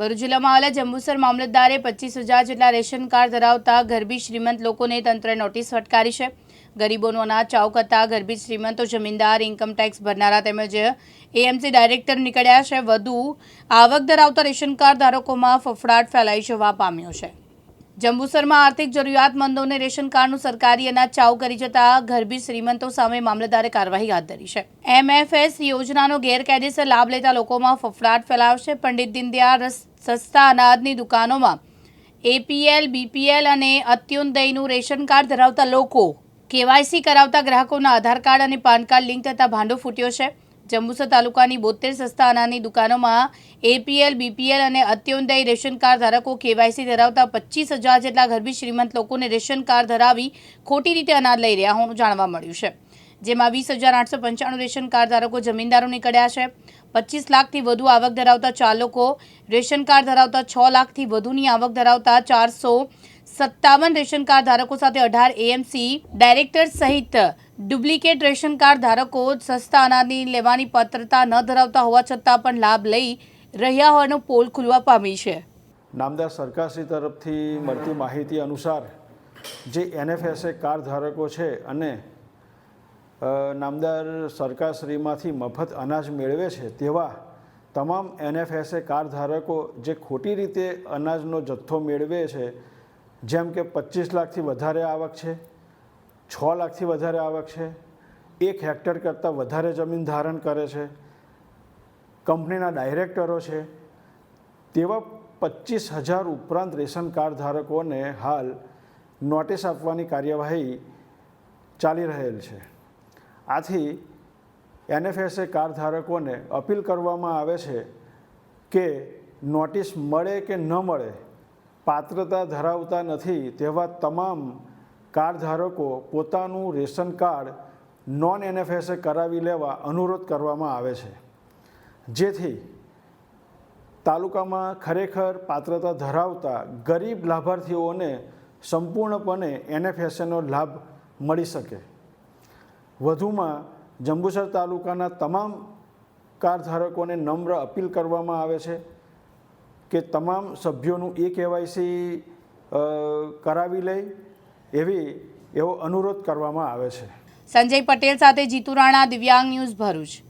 ભરૂચ જિલ્લામાં આવેલા જંબુસર મામલતદારે પચીસ હજાર જેટલા રેશન કાર્ડ ધરાવતા ગરબી શ્રીમંત લોકોને તંત્રએ નોટિસ ફટકારી છે. ગરીબોનું અનાજ ચાવ કરતા ગરબી શ્રીમંતો જમીનદાર ઇન્કમટેક્સ ભરનારા તેમજ એએમસી ડાયરેક્ટર નીકળ્યા છે. વધુ આવક ધરાવતા રેશન કાર્ડ ધારકોમાં ફફડાટ ફેલાઈ જવા પામ્યો છે. જંબુસરમાં આર્થિક જરૂરિયાતમંદોને રેશન કાર્ડનું સરકારી અનાજ ચાવ કરી જતા ગરબી શ્રીમંતો સામે મામલતદારે કાર્યવાહી હાથ ધરી છે. એમએફએસ યોજનાનો ગેરકાયદેસર લાભ લેતા લોકોમાં ફફડાટ ફેલાવશે. પંડિત દીનદયાળ સસ્તા અનાજની દુકાનોમાં એપીએલ, બીપીએલ અને અત્યુદયનું રેશન કાર્ડ ધરાવતા લોકો કેવાયસી કરાવતા ગ્રાહકોના આધાર કાર્ડ અને પાન કાર્ડ લિંક થતા ભાંડો ફૂટ્યો છે. જંબુસર તાલુકાની બોતેર સસ્તા અનાજની દુકાનોમાં એપીએલ, બીપીએલ અને અત્યોદય રેશન કાર્ડ ધારકો કેવાયસી ધરાવતા પચીસ હજાર જેટલા ગરબી શ્રીમંત લોકોને રેશન કાર્ડ ધરાવી ખોટી રીતે અનાજ લઈ રહ્યા હોવાનું જાણવા મળ્યું છે. જેમાં વીસ હજાર આઠસો પંચાણું રેશન કાર્ડ ધારકો જમીનદારો નીકળ્યા છે. પચીસ લાખથી વધુ આવક ધરાવતા ચાલકો રેશન કાર્ડ ધરાવતા છ લાખથી વધુની આવક ધરાવતા ચારસો સત્તાવન રેશન કાર્ડ ધારકો સાથે અઢાર એએમસી ડાયરેક્ટર સહિત ડુપ્લિકેટ રેશન કાર્ડ ધારકો સસ્તા અનાજની લેવાની પાત્રતા ન ધરાવતા હોવા છતાં પણ લાભ લઈ રહ્યા હોવાનો પોલ ખુલવા પામી છે. નામદાર સરકારશ્રી તરફથી મળતી માહિતી અનુસાર જે એનએફએસએ કાર્ડ ધારકો છે અને નામદાર સરકારશ્રીમાંથી મફત અનાજ મેળવે છે તેવા તમામ એનએફએસએ કાર્ડ ધારકો જે ખોટી રીતે અનાજનો જથ્થો મેળવે છે, જેમ કે પચીસ લાખથી વધારે આવક છે છ લાખથી વધારે આવક છે. એક હેક્ટર કરતાં વધારે જમીન ધારણ કરે છે. કંપનીના ડાયરેક્ટરો છે. તેવા પચીસ હજાર ઉપરાંત રેશન કાર્ડ ધારકોને હાલ નોટિસ આપવાની કાર્યવાહી ચાલી રહેલ છે. આથી એનએફએસએ કાર્ડ ધારકોને અપીલ કરવામાં આવે છે કે નોટિસ મળે કે ન મળે, પાત્રતા ધરાવતા નથી તેવા તમામ કાર્ડ ધારકો પોતાનું રેશન કાર્ડ નોન એનએફએસએ કરાવી લેવા અનુરોધ કરવામાં આવે છે. જેથી તાલુકામાં ખરેખર પાત્રતા ધરાવતા ગરીબ લાભાર્થીઓને સંપૂર્ણપણે એનએફએસએનો લાભ મળી શકે. વધુમાં જંબુસર તાલુકાના તમામ કાર્ડ ધારકોને નમ્ર અપીલ કરવામાં આવે છે કે તમામ સભ્યોનું એ કેવાયસી કરાવી લે એવી એવો અનુરોધ કરવામાં આવે છે. સંજય પટેલ સાથે જીતુ રાણા દિવ્યાંગ ન્યૂઝ ભરૂચ.